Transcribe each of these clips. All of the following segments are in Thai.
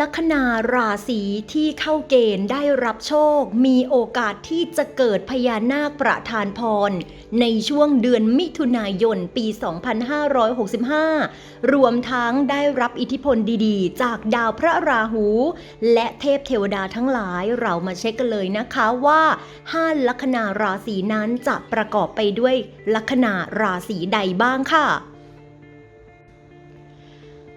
ลัคนาราศีที่เข้าเกณฑ์ได้รับโชค มีโอกาสที่จะเกิดพญานาคประทานพร ในช่วงเดือนมิถุนายนปี 2565 รวมทั้งได้รับอิทธิพลดีๆ จากดาวพระราหู และเทพเทวดาทั้งหลายเรามาเช็คกันเลยนะคะว่า 5 ลัคนาราศีนั้นจะประกอบไปด้วยลัคนาราศีใดบ้างค่ะ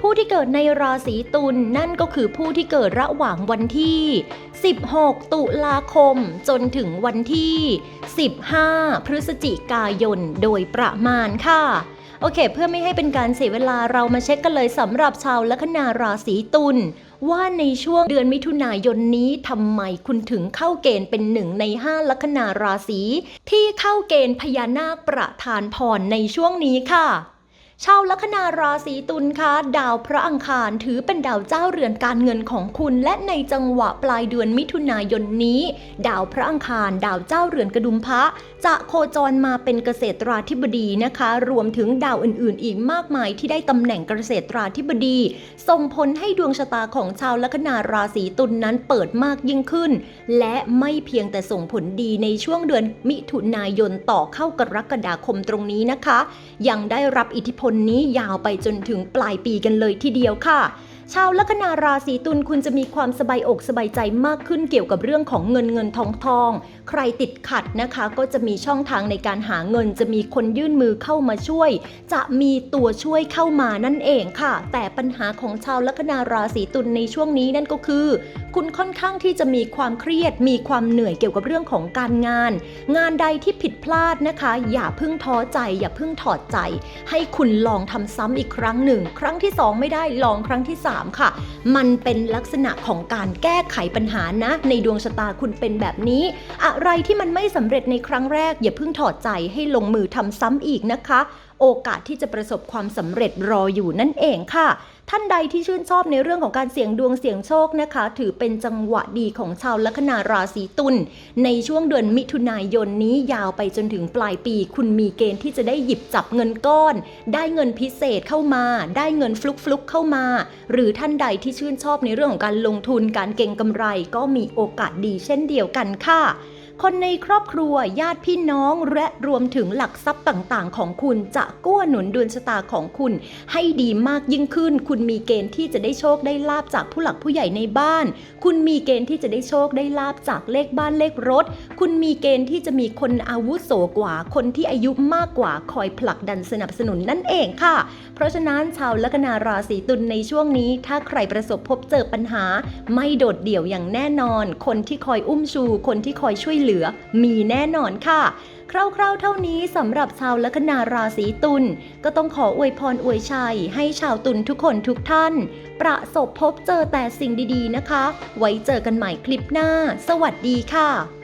ผู้ที่เกิดในราศีตุลนั่นก็คือผู้ที่เกิดระหว่างวันที่ 16 ตุลาคม จนถึงวันที่ 15 พฤศจิกายนโดยประมาณค่ะโอเค เพื่อไม่ให้เป็นการเสียเวลาเรามาเช็คกันเลยสำหรับชาวลัคนาราศีตุลว่าในช่วงเดือนมิถุนายนนี้ทำไมคุณถึงเข้าเกณฑ์เป็นหนึ่งใน 5 ลัคนาราศีที่เข้าเกณฑ์พญานาคประทานพรในช่วงนี้ค่ะ ชาวลัคนาราศีตุลคะดาวพระอังคารถือเป็นดาวเจ้าเรือนการเงินของคุณ และในจังหวะปลายเดือนมิถุนายนนี้ ดาวพระอังคารดาวเจ้าเรือนกระดุมพระ จะโคจรมาเป็นเกษตราธิบดีนะคะ รวมถึงดาวอื่นๆ อีกมากมายที่ได้ตำแหน่งเกษตราธิบดี ส่งผลให้ดวงชะตาของชาวลัคนาราศีตุลนนั้นเปิดมากยิ่งขึ้น และไม่เพียงแต่ส่งผลดีในช่วงเดือนมิถุนายนต่อเข้ากรกฎาคมตรงนี้นะคะ ยังได้รับอิทธิพลนี้ยาวไปจนถึงปลายปีกันเลยทีเดียวค่ะ ชาวลัคนาราศีตุลคุณจะมีความสบายอกสบายใจมากขึ้นเกี่ยวกับเรื่องของเงินเงินทองทอง ใครติดขัดนะคะก็จะมีช่องทางในการหาเงิน จะมีคนยื่นมือเข้ามาช่วย จะมีตัวช่วยเข้ามานั่นเองค่ะ แต่ปัญหาของชาวลัคนาราศีตุลในช่วงนี้นั่นก็คือ คุณค่อนข้างที่จะมีความเครียด มีความเหนื่อยเกี่ยวกับเรื่องของการงาน งานใดที่ผิดพลาดนะคะ อย่าเพิ่งท้อใจ อย่าเพิ่งถอดใจ ให้คุณลองทำซ้ำอีกครั้งหนึ่ง ครั้งที่สองไม่ได้ลองครั้งที่ส3 ค่ะ มันเป็นลักษณะของการแก้ไขปัญหานะ ในดวงชะตาคุณเป็นแบบนี้ อะไรที่มันไม่สำเร็จในครั้งแรก อย่าเพิ่งถอดใจให้ลงมือทำซ้ำอีกนะคะ โอกาสที่จะประสบความสำเร็จรออยู่นั่นเองค่ะ ท่านใดที่ชื่นชอบในเรื่องของการเสี่ยงดวงเสี่ยงโชคนะคะ ถือเป็นจังหวะดีของชาวลัคนาราศีตุลในช่วงเดือนมิถุนายนนี้ยาวไปจนถึงปลายปี คุณมีเกณฑ์ที่จะได้หยิบจับเงินก้อน ได้เงินพิเศษเข้ามา ได้เงินฟลุกฟลุกๆเข้ามา หรือท่านใดที่ชื่นชอบในเรื่องของการลงทุนการเก็งกำไร ก็มีโอกาสดีเช่นเดียวกันค่ะ คนในครอบครัวญาติพี่น้องและรวมถึงหลักทรัพย์ต่างๆ ของคุณจะกู้หนุนดวงชะตาของคุณ ให้ดีมากยิ่งขึ้น คุณมีเกณฑ์ที่จะได้โชคได้ลาบจากผู้หลักผู้ใหญ่ในบ้าน คุณมีเกณฑ์ที่จะได้โชคได้ลาบจากเลขบ้านเลขรถ คุณมีเกณฑ์ที่จะมีคนอาวุโสกว่า คนที่อายุมากกว่าคอยผลักดันสนับสนุนนั่นเองค่ะ เพราะฉะนั้นชาวลัคนาราศีตุลในช่วงนี้ ถ้าใครประสบพบเจอปัญหา ไม่โดดเดี่ยวอย่างแน่นอน คนที่คอยอุ้มชู คนที่คอยช่วยเหลือเหลือมีแน่นอนค่ะคร่าวๆ เท่านี้สำหรับชาวลัคนาราศีตุลก็ต้องขออวยพรอวยชัย ให้ชาวตุลทุกคนทุกท่าน ประสบพบเจอแต่สิ่งดีๆนะคะ ไว้เจอกันใหม่คลิปหน้า สวัสดีค่ะ